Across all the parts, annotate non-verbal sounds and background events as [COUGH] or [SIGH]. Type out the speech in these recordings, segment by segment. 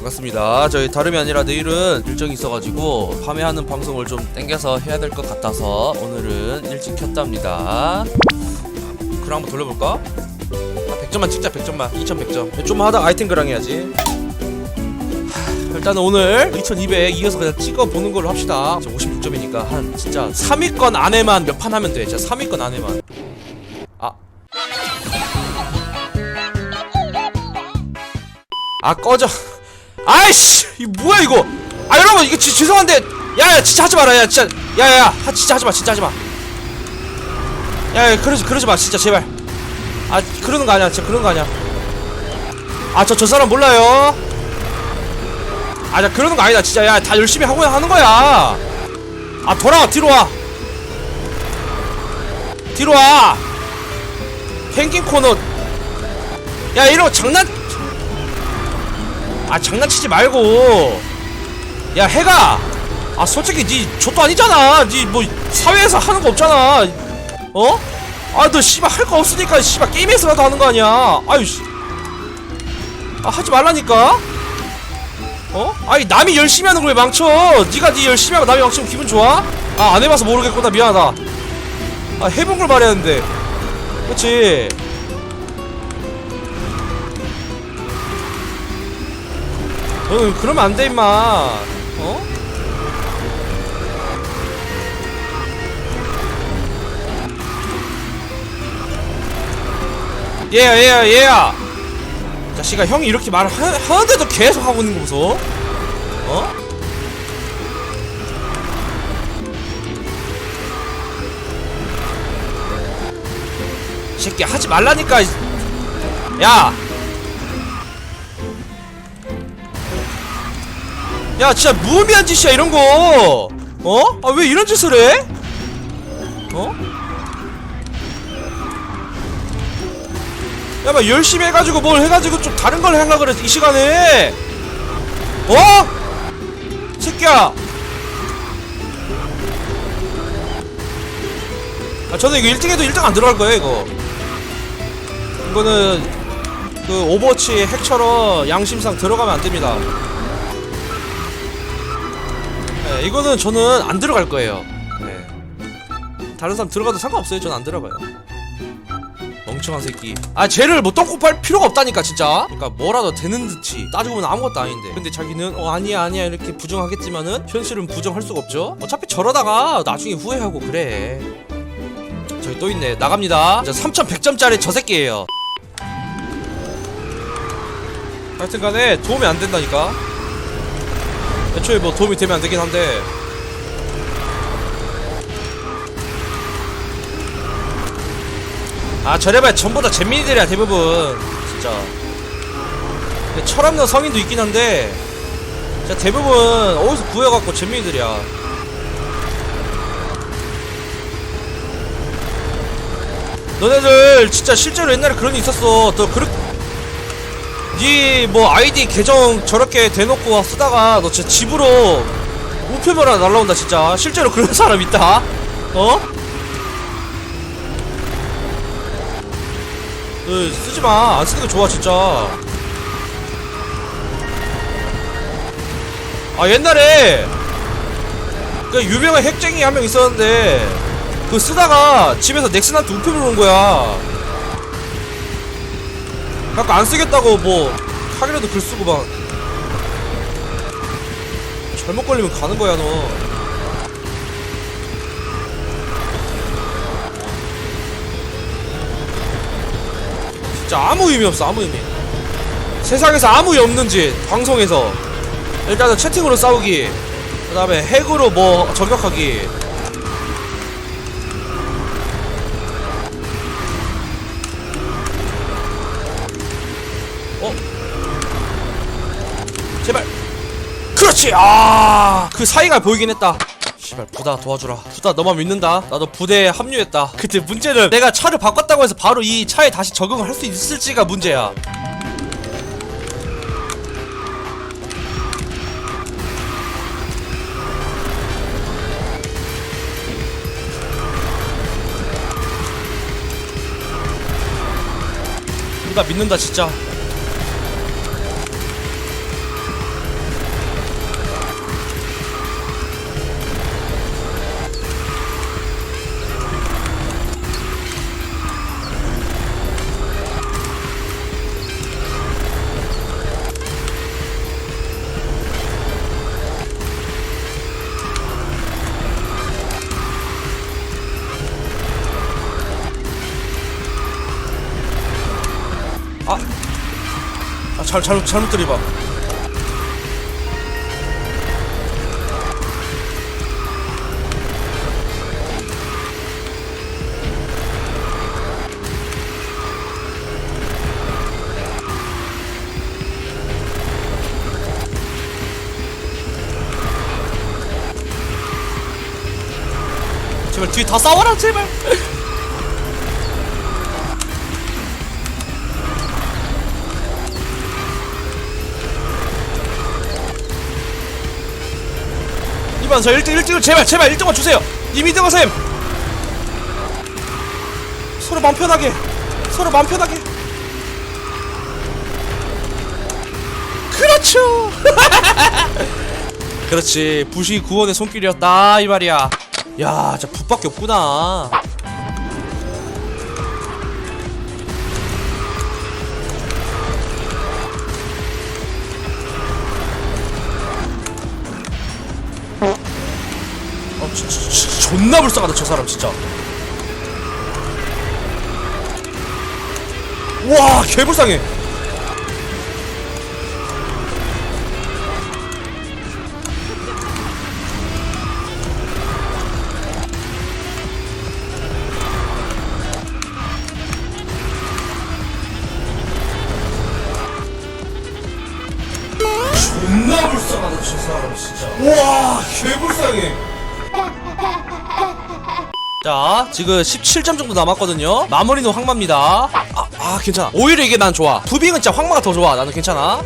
반갑습니다. 저희 다름이 아니라 내일은 일정이 있어가지고 밤에 하는 방송을 좀 땡겨서 해야 될 것 같아서 오늘은 일찍 켰답니다. 그럼 한번 돌려볼까? 아, 100점만 찍자 100점만. 2100점. 좀 하다 아이템 그랑 해야지. 하, 일단은 오늘 2200 이어서 그냥 찍어보는 걸로 합시다. 56점이니까 한 진짜 3위권 안에만 몇 판 하면 돼 진짜 3위권 안에만. 아. 아 꺼져 아이씨 이 뭐야 이거? 아 여러분 이거 지, 죄송한데 야야 진짜 하지 마라 야 진짜. 야야 하, 진짜 하지 마 진짜 하지 마 야 야, 그러지 그러지 마 진짜 제발. 아 그러는 거 아니야 진짜 그러는 거 아니야. 아저저 사람 몰라요. 아나 그러는 거 아니다 진짜. 야 다 열심히 하고 하는 거야. 아 돌아와 뒤로 와. 뒤로 와. 펭귄 코너. 야 이런 거 장난 아 장난치지 말고. 야 해가. 아 솔직히 니 족도 아니잖아. 니 뭐 사회에서 하는 거 없잖아. 어? 아너 씨발 할 거 없으니까 씨발 게임에서라도 하는 거 아니야. 아유 씨. 아 하지 말라니까. 어? 아니 남이 열심히 하는 걸 왜 망쳐. 니가 니 열심히 하고 남이 망치면 기분 좋아? 아 안 해봐서 모르겠구나. 미안하다. 아 해본 걸 말해야 하는데. 너 는 그러면 안 돼 임마 어? 얘야 얘야 얘야 자식아 형이 이렇게 말을 하, 하는데도 계속 하고 있는 거 보소 어? 이 새끼 하지 말라니까 야 야 진짜 무의미한 짓이야 이런 거 어? 아 왜 이런 짓을 해? 어? 야, 막 열심히 해가지고 뭘 해가지고 좀 다른 걸 하려고 그래, 이 시간에! 어? 새끼야! 아, 저는 이거 1등해도 1등 안 들어갈 거예요, 이거. 이거는, 그, 오버워치 핵처럼 양심상 들어가면 안 됩니다. 네, 이거는 저는 안 들어갈 거예요. 네. 다른 사람 들어가도 상관없어요, 저는 안 들어가요. 멍청한 새끼. 아 쟤를 뭐 똥꼬 팔 필요가 없다니까 진짜. 그러니까 뭐라도 되는 듯이. 따지고 보면 아무것도 아닌데. 근데 자기는 어 아니야 아니야 이렇게 부정하겠지만은 현실은 부정할 수가 없죠. 어차피 저러다가 나중에 후회하고 그래. 저기 또 있네. 나갑니다. 자 3100점짜리 저 새끼예요. 하여튼 간에 도움이 안 된다니까 애초에 뭐 도움이 되면 안 되긴 한데. 아 저래봐야 전부 다 잼민이들이야 대부분. 진짜. 철없는 성인도 있긴 한데. 진짜 대부분 어디서 구해갖고 잼민이들이야. 너네들 진짜 실제로 옛날에 그런 일 있었어. 너 그렇 니뭐 아이디 계정 저렇게 대놓고 쓰다가 너 진짜 집으로 우표면허 날라온다 진짜. 실제로 그런 사람 있다. 어? 그 쓰지마. 안 쓰는 게 좋아 진짜. 아 옛날에 그 유명한 핵쟁이 한 명 있었는데 그 쓰다가 집에서 넥슨한테 우표를 온 거야 갖고 안 쓰겠다고 뭐 하기라도 글 쓰고 막 잘못 걸리면 가는 거야 너. 진짜 아무 의미 없어 아무 의미. 세상에서 아무 의미 없는 짓 방송에서. 일단은 채팅으로 싸우기. 그 다음에 핵으로 뭐 저격하기 어? 제발. 그렇지! 아그 사이가 보이긴 했다. 씨발 부다 도와주라. 부다 너만 믿는다. 나도 부대에 합류했다. 근데 문제는 내가 차를 바꿨다고 해서 바로 이 차에 다시 적응을 할 수 있을지가 문제야. 부다 믿는다 진짜 잘 잘못 잘못 들이봐. 제발 뒤에 다 싸워라 제발 이번 저 1등 1등을 제발 제발 1등만 주세요. 이 2등은 쌤 서로 맘 편하게 서로 맘 편하게. 그렇죠. [LAUGHS] 그렇지. 부시 구원의 손길이었다 이 말이야. 야 진짜 붓밖에 없구나 존나 불쌍하다 저 사람 진짜. 와 개불쌍해. 존나 불쌍하다 저 사람 진짜. 와 개불쌍해 자 지금 17점 정도 남았거든요. 마무리는 황마입니다. 아, 아 괜찮아. 오히려 이게 난 좋아. 부빙은 진짜 황마가 더 좋아. 나는 괜찮아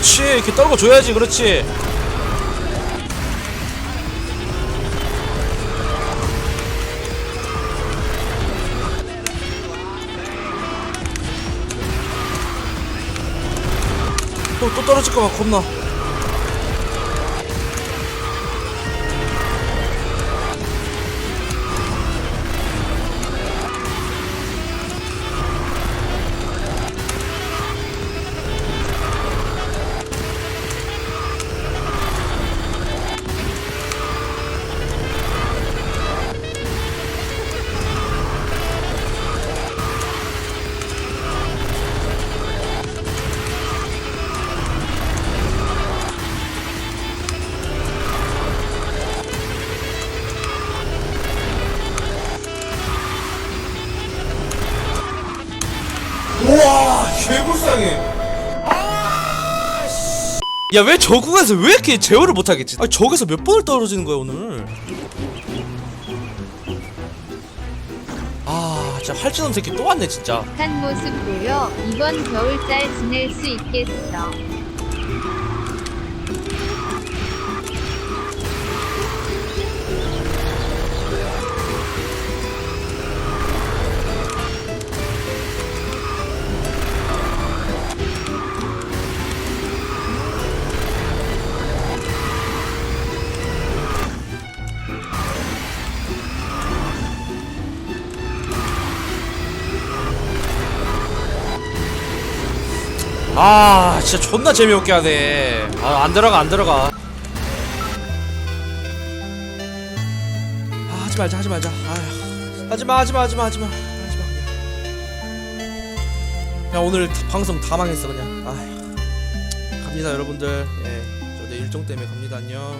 그렇지. 이렇게 떨궈줘야지 그렇지. 또, 또 떨어질까봐 겁나 야 왜 저 구간에서 왜 이렇게 제어를 못하겠지? 아니 저기서 몇 번을 떨어지는 거야 오늘? 아 진짜 활진놈 새끼 또 왔네 진짜. 한 모습 보여 이번 겨울 잘 지낼 수 있겠어. 아 진짜 존나 재미없게 하네. 아 안 들어가 안 들어가. 아 하지 말자 하지 말자. 아휴 하지마 하지마 하지마 하지마. 하지마. 그냥 그냥 오늘 다- 방송 다 망했어 그냥. 아휴 갑니다 여러분들. 예저 내 일정 때문에 갑니다. 안녕